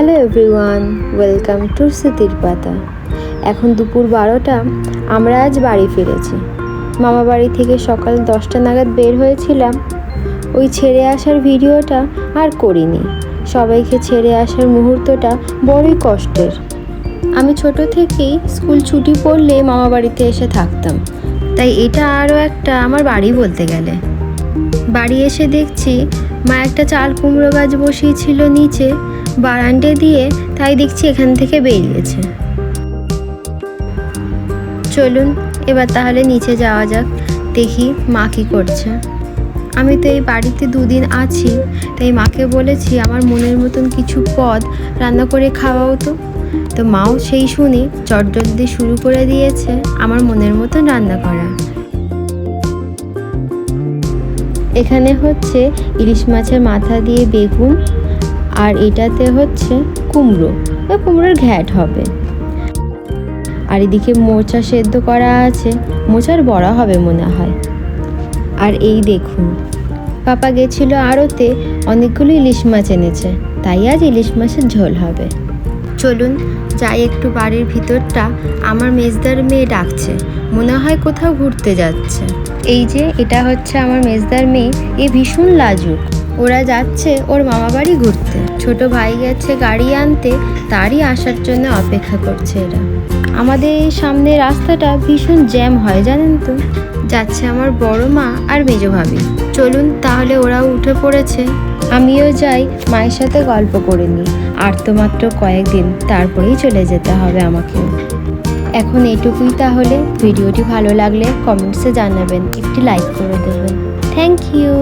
Hello everyone, welcome to স্মৃতির পাতা। এখন দুপুর বারোটা, আমরা আজ বাড়ি ফিরেছি। মামা বাড়ি থেকে সকাল দশটা নাগাদ বের হয়েছিলাম। ওই ছেড়ে আসার ভিডিওটা আর করিনি। সবাইকে ছেড়ে আসার মুহূর্তটা বড়ই কষ্টের। আমি ছোট থেকেই স্কুল ছুটি পড়লে মামা বাড়িতে এসে থাকতাম। তাই এটা আরও একটা আমার বাড়ি বলতে গেলে। বাড়ি এসে দেখছি মা একটা চাল কুমড়ো গাছ বসিয়েছিল নিচে, বারান্ডে দিয়ে তাই দেখছি এখান থেকে বেরিয়েছে। চলুন, এবার তাহলে নিচে যাওয়া যাক, দেখি মা কী করছে। আমি তো এই বাড়িতে দুদিন আছি, তাই মাকে বলেছি আমার মনের মতন কিছু পদ রান্না করে খাওয়াও তো। তো মাও সেই শুনে চটজলদি শুরু করে দিয়েছে আমার মনের মতন রান্না করা। এখানে হচ্ছে ইলিশ মাছের মাথা দিয়ে বেগুন, আর এটাতে হচ্ছে কুমড়ো। বা কুমড়োর ঘ্যাট হবে। আর এদিকে মোচা সেদ্ধ করা আছে। মোচার বড়া হবে মনে হয়। আর এই দেখুন, পাপা গেছিল আড়তে, অনেকগুলো ইলিশ মাছ এনেছে। তাই আজ ইলিশ মাছের ঝোল হবে। চলুন যাই একটু বাড়ির ভিতরটা। আমার মেজদার মেয়ে ডাকছে। মনে হয় কোথাও ঘুরতে যাচ্ছে। এই যে এটা হচ্ছে আমার মেজদার মেয়ে, এ ভীষণ লাজুক। ওরা যাচ্ছে ওর মামা বাড়ি ঘুরতে। ছোট ভাই গেছে গাড়ি আনতে, তারই আসার জন্য অপেক্ষা করছে এরা। আমাদের এই সামনে রাস্তাটা ভীষণ জ্যাম হয়, জানেন তো? যাচ্ছে আমার বড় মা আর মেজ ভাবি। চলুন তাহলে ওরাও উঠে পড়েছে। আমিও যাই, মায়ের সাথে গল্প করে নিই। আর তো মাত্র কয়েকদিন, তারপরেই চলে যেতে হবে আমাকে এখন এটুকুই তাহলে। ভিডিওটি ভালো লাগলে কমেন্টসে জানাবেন একটি লাইক করে দেবেন। Thank you.